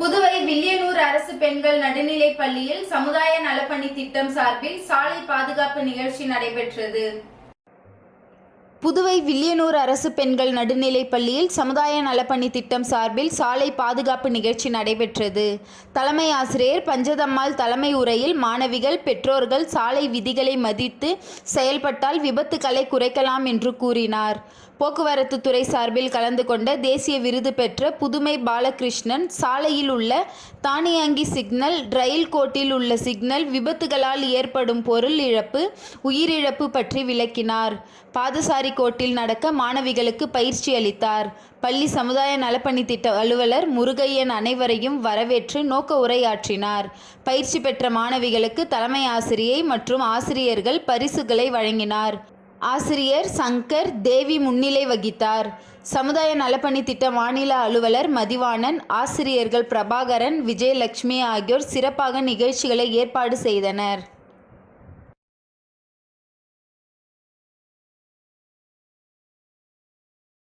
புதுவை வில்லியனூர் அரசு பெண்கள் நடுநிலைப் பள்ளியில் சமுதாய நலப்பணி திட்டம் சார்பில் சாலை பாதுகாப்பு நிகழ்ச்சி நடைபெற்றது. புதுவை வில்லியனூர் அரசு பெண்கள் நடுநிலைப் பள்ளியில் சமுதாய நலப்பணி திட்டம் சார்பில் சாலை பாதுகாப்பு நிகழ்ச்சி நடைபெற்றது. தலைமை ஆசிரியர் பஞ்சதம்மாள் தலைமை உரையில் மாணவிகள் பெற்றோர்கள் சாலை விதிகளை மதித்து செயல்பட்டால் விபத்துக்களை குறைக்கலாம் என்று கூறினார். போக்குவரத்து துறை சார்பில் கலந்து கொண்ட தேசிய விருது பெற்ற புதுமை பாலகிருஷ்ணன் சாலையில் உள்ள தானியங்கி சிக்னல் ரயில் கோட்டில் உள்ள சிக்னல் விபத்துகளால் ஏற்படும் பொருள் இழப்பு உயிரிழப்பு பற்றி விளக்கினார். பாதசாரி கோட்டில் நடக்க மாணவிகளுக்கு பயிற்சி அளித்தார். பள்ளி சமுதாய நலப்பணி திட்ட அலுவலர் முருகையன் அனைவரையும் வரவேற்று நோக்க உரையாற்றினார். பயிற்சி பெற்ற மாணவிகளுக்கு தலைமை ஆசிரியை மற்றும் ஆசிரியர்கள் பரிசுகளை வழங்கினார். ஆசிரியர் சங்கர் தேவி முன்னிலை வகித்தார். சமுதாய நலப்பணி திட்ட மாநில அலுவலர் மதிவாணன் ஆசிரியர்கள் பிரபாகரன் விஜயலட்சுமி ஆகியோர் சிறப்பாக நிகழ்ச்சிகளை ஏற்பாடு செய்தனர்.